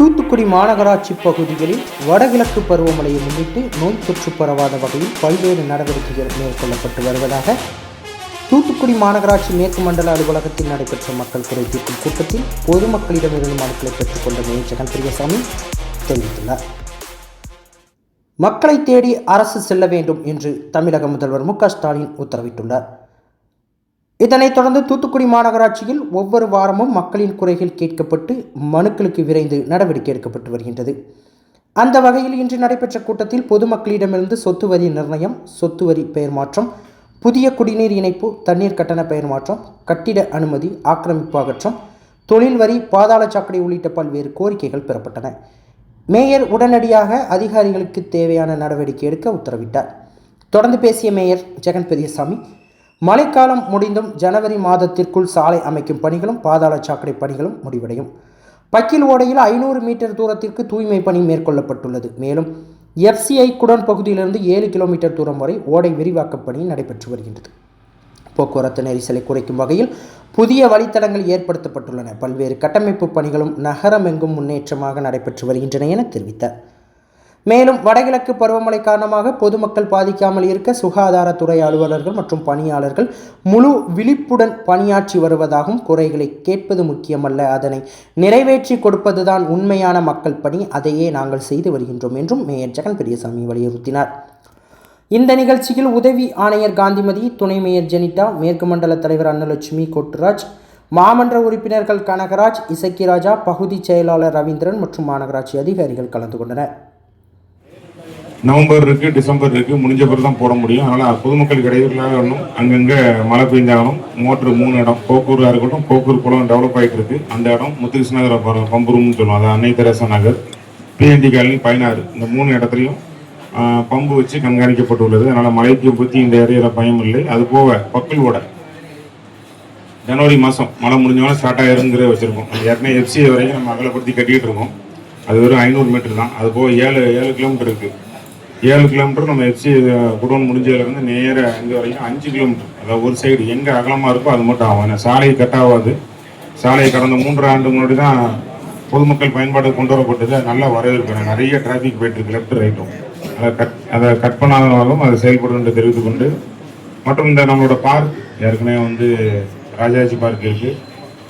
தூத்துக்குடி மாநகராட்சி பகுதிகளில் வடகிழக்கு பருவமழையை முன்னிட்டு நோய் தொற்று பரவாத வகையில் பல்வேறு நடவடிக்கைகள் மேற்கொள்ளப்பட்டு வருவதாக தூத்துக்குடி மாநகராட்சி மேற்கு மண்டல அலுவலகத்தில் நடைபெற்ற மக்கள் குறை தீர்க்கும் கூட்டத்தில் பொதுமக்களிடமிருந்து மனுக்களை பெற்றுக்கொண்ட மேயர் ஜெகன் பிரியசாமி தெரிவித்துள்ளார். மக்களை தேடி அரசு செல்ல வேண்டும் என்று தமிழக முதல்வர் மு க ஸ்டாலின் உத்தரவிட்டுள்ளார். இதனைத் தொடர்ந்து தூத்துக்குடி மாநகராட்சியில் ஒவ்வொரு வாரமும் மக்களின் குறைகள் கேட்கப்பட்டு மனுக்களுக்கு விரைந்து நடவடிக்கை எடுக்கப்பட்டு வருகின்றது. அந்த வகையில் இன்று நடைபெற்ற கூட்டத்தில் பொதுமக்களிடமிருந்து சொத்து வரி நிர்ணயம் சொத்து வரி பெயர் மாற்றம் புதிய குடிநீர் இணைப்பு தண்ணீர் கட்டண பெயர் மாற்றம் கட்டிட அனுமதி ஆக்கிரமிப்பு அகற்றம் தொழில் வரி பாதாள சாக்கடை உள்ளிட்ட பல்வேறு கோரிக்கைகள் பெறப்பட்டன. மேயர் உடனடியாக அதிகாரிகளுக்கு தேவையான நடவடிக்கை எடுக்க உத்தரவிட்டார். தொடர்ந்து பேசிய மேயர் ஜெகன் பெரியசாமி மழைக்காலம் முடிந்தும் ஜனவரி மாதத்திற்குள் சாலை அமைக்கும் பணிகளும் பாதாள சாக்கடை பணிகளும் முடிவடையும். பக்கில் ஓடையில் ஐநூறு மீட்டர் தூரத்திற்கு தூய்மை பணி மேற்கொள்ளப்பட்டுள்ளது. மேலும் எஃப்சிஐ குடன் பகுதியிலிருந்து ஏழு கிலோமீட்டர் தூரம் வரை ஓடை விரிவாக்கப் பணி நடைபெற்று வருகின்றது. போக்குவரத்து நெரிசலை குறைக்கும் வகையில் புதிய வழித்தடங்கள் ஏற்படுத்தப்பட்டுள்ளன. பல்வேறு கட்டமைப்பு பணிகளும் நகரமெங்கும் முன்னேற்றமாக நடைபெற்று வருகின்றன என தெரிவித்தார். மேலும் வடகிழக்கு பருவமழை காரணமாக பொதுமக்கள் பாதிக்காமல் இருக்க சுகாதாரத்துறை அலுவலர்கள் மற்றும் பணியாளர்கள் முழு விழிப்புடன் பணியாற்றி வருவதாகவும் குறைகளை கேட்பது முக்கியமல்ல. அதனை நிறைவேற்றி கொடுப்பதுதான் உண்மையான மக்கள் பணி. அதையே நாங்கள் செய்து வருகின்றோம் என்றும் மேயர் ஜெகன் பெரியசாமி வலியுறுத்தினார். இந்த நிகழ்ச்சியில் உதவி ஆணையர் காந்திமதி துணை மேயர் ஜெனிட்டா மேற்கு மண்டல தலைவர் அன்னலட்சுமி கொட்டுராஜ் மாமன்ற உறுப்பினர்கள் கனகராஜ் இசக்கிராஜா பகுதி செயலாளர் ரவீந்திரன் மற்றும் மாநகராட்சி அதிகாரிகள் கலந்து கொண்டனர். நவம்பர் இருக்கு டிசம்பர் இருக்கு முடிஞ்ச பிறகு தான் போட முடியும். அதனால பொதுமக்களுக்கு இடையூறுலாக வரணும் அங்கங்க மழை பெஞ்சாலும் மோட்ரு மூணு இடம். கோக்கூராக இருக்கட்டும் கோக்கூர் குளம் டெவலப் ஆகிட்டு இருக்கு. அந்த இடம் முத்துகிருஷ்ண நகர் பம்பு ரூம்னு சொல்லுவோம். அது அன்னை தெரசா நகர். பிஎன்டி காலனி பதினாறு. இந்த மூணு இடத்துலையும் பம்பு வச்சு கண்காணிக்கப்பட்டுள்ளது. அதனால மழைக்கு பற்றி இந்த ஏரியாவில் பயம் இல்லை. அது போக பக்கல் கூட ஜனவரி மாதம் மழை முடிஞ்சவொடனே ஸ்டார்ட் ஆயிருங்கிற வச்சிருக்கோம். அது ஏற்கனவே எஃப்சிஐ வரைக்கும் நம்ம அகலப்படுத்தி கட்டிட்டு இருக்கோம். அது வெறும் ஐநூறு மீட்டர் தான். அது போக ஏழு ஏழு கிலோமீட்டர் இருக்குது ஏழு கிலோமீட்டர் நம்ம எஃப்சி குடோன் முடிஞ்சதுலேருந்து நேராக இங்கே வரைக்கும் அஞ்சு கிலோமீட்டர் அதாவது ஒரு சைடு எங்கே அகலமாக இருக்கோ அது மட்டும் ஆகும். ஏன்னா சாலை கட் ஆகாது. சாலையை கடந்த மூன்று ஆண்டு முன்னாடி தான் பொதுமக்கள் பயன்பாடு கொண்டு வரப்பட்டது. நல்லா நல்ல வரவேற்பு. நிறைய டிராஃபிக் போயிட்டுருக்கு லெஃப்ட் ரைட்டும் அதை கட் அதை கட் பண்ணாதனாலும் அது செயல்படும் என்று கொண்டு மற்றும் இந்த நம்மளோட பார்க் ஏற்கனவே வந்து ராஜாஜி பார்க் இருக்குது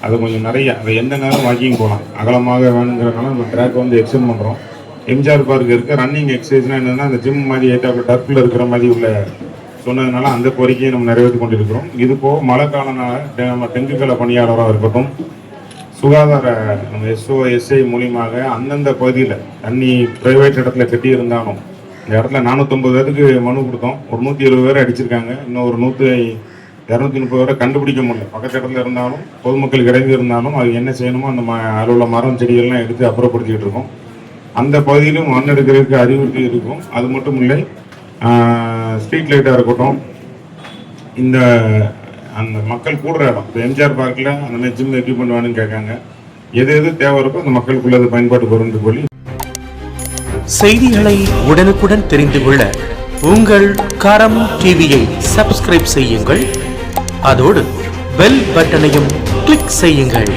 அது கொஞ்சம் நிறைய அதை எந்த நேரம் வாக்கிங் போகலாம். அகலமாக வேணுங்கிறனால நம்ம ட்ராக் வந்து எக்ஸ்டெண்ட் பண்ணுறோம் எம்ஜிஆர் பார்க் இருக்குது ரன்னிங் எக்ஸசைஸ்னால் என்னன்னா அந்த ஜிம் மாதிரி ஏட்டாப்புல டர்ஃபில் இருக்கிற மாதிரி உள்ள சொன்னதுனால அந்த கோரிக்கையை நம்ம நிறைவேற்றி கொண்டிருக்கிறோம். இது போக மழை காலனால டெ- நம்ம டெங்குகள பணியாளராக இருக்கட்டும் சுகாதார நம்ம எஸ்ஓ எஸ்ஐ மூலியமாக அந்தந்த பகுதியில் தண்ணி பிரைவேட் இடத்துல கட்டி இருந்தாலும் இந்த இடத்துல நானூற்றம்பது பேருக்கு மனு கொடுத்தோம். ஒரு நூற்றி இருபது பேர் அடிச்சிருக்காங்க. இன்னும் ஒரு நூற்றி இரநூத்தி முப்பது பேரை கண்டுபிடிக்க முடியல. பக்கத்து இடத்துல இருந்தாலும் பொதுமக்கள் கிடைந்து இருந்தாலும் அது என்ன செய்யணுமோ அந்த ம அதில் உள்ள மரம் செடிகள்லாம் எடுத்து அப்புறப்படுத்திக்கிட்டு இருக்கோம். அந்த பகுதியிலும் மண் எடுக்கிறதுக்கு அறிவுறுத்தி இருக்கும். அது மட்டும் இல்லை ஸ்ட்ரீட் லைட்டாக இருக்கட்டும் இந்த அந்த மக்கள் கூடுற இடம் இப்போ எம்ஜிஆர் பார்க்கில் அந்த மாதிரி ஜிம் எக்யூப்மெண்ட் வேணும்னு கேட்காங்க. எது எது தேவை இருக்கோ அந்த மக்களுக்குள்ள அது பயன்பாட்டுக்கு வரும்னு சொல்லி. செய்திகளை உடனுக்குடன் தெரிந்து கொள்ள உங்கள் கரம் டிவியை சப்ஸ்கிரைப் செய்யுங்கள். அதோடு பெல் பட்டனையும் கிளிக் செய்யுங்கள்.